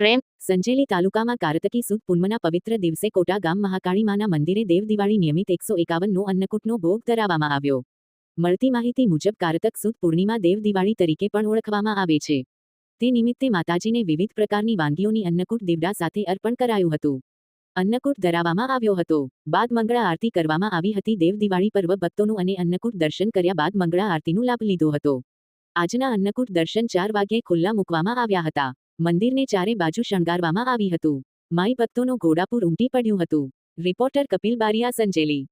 પ્રેમ, સંજેલી તાલુકામાં કારતકી સુદ પૂનમના પવિત્ર દિવસે કોટા ગામ મહાકાળીમાના મંદિરે દેવ દિવાળી નિયમિત એકસો એકાવનનો અન્નકૂટનો ભોગ ધરાવવામાં આવ્યો. મળતી માહિતી મુજબ કારતક સુદ પૂર્ણિમા દેવદિવાળી તરીકે પણ ઓળખવામાં આવે છે. તે નિમિત્તે માતાજીને વિવિધ પ્રકારની વાનગીઓની અન્નકૂટ દીવડા સાથે અર્પણ કરાયું હતું. અન્નકૂટ ધરાવવામાં આવ્યો હતો. બાદ મંગળા આરતી કરવામાં આવી હતી. દેવદિવાળી પર્વ ભક્તોનું અને અન્નકૂટ દર્શન કર્યા બાદ મંગળા આરતીનો લાભ લીધો હતો. આજના અન્નકૂટ દર્શન ચાર વાગ્યે ખુલ્લા મૂકવામાં આવ્યા હતા. મંદિરને ચારે બાજુ શણગારવામાં આવી હતું. માઈ ભક્તોનું ઘોડાપુર ઉમટી પડ્યું હતું. રિપોર્ટર કપિલ બારિયા સંજેલી.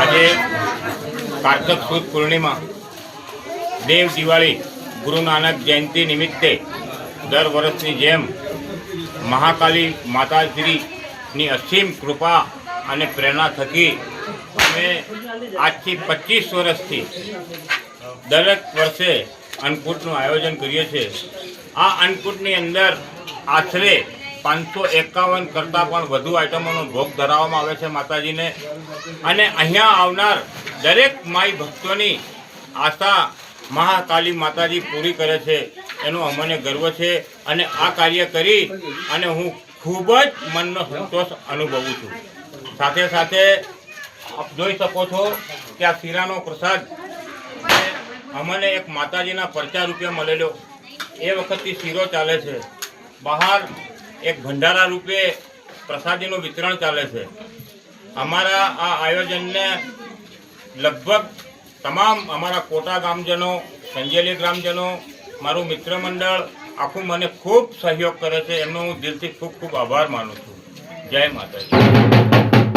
આજે કાર્તક સુદ પૂર્ણિમા, દેવ દિવાળી, ગુરુ નાનક જયંતિ નિમિત્તે દર વર્ષની જેમ મહાકાલી માતાશ્રીની અસીમ કૃપા અને પ્રેરણા થકી અમે આજથી પચીસ વર્ષથી દરેક વર્ષે અન્નકૂટનું આયોજન કરીએ છીએ. આ અન્નકૂટની અંદર આશરે પાંચસો એકાવન કરતાં પણ વધુ આઇટમોનો ભોગ ધરાવવામાં આવે છે માતાજીને. અને અહીંયા આવનાર દરેક માઈ ભક્તોની આશા મહાકાલી માતાજી પૂરી કરે છે. એનો અમને ગર્વ છે અને આ કાર્ય કરી અને હું ખૂબ જ મનનો સંતોષ અનુભવું છું. સાથે સાથે જોઈ શકો છો કે આ શીરાનો પ્રસાદ અમને એક માતાજીના પરચા રૂપિયા મળેલો એ વખતથી શીરો ચાલે છે. બહાર એક ભંડારા રૂપે પ્રસાદીનું વિતરણ ચાલે છે. અમારા આ આયોજનને લગભગ તમામ અમારા કોટા ગામજનો, સંજેલી ગ્રામજનો, મારું મિત્ર મંડળ આખું મને ખૂબ સહયોગ કરે છે. એમનો હું દિલથી ખૂબ ખૂબ આભાર માનું છું. જય માતાજી.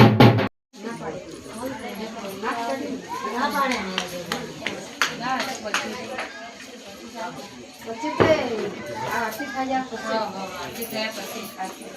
પછી તે આરતી થયા પછી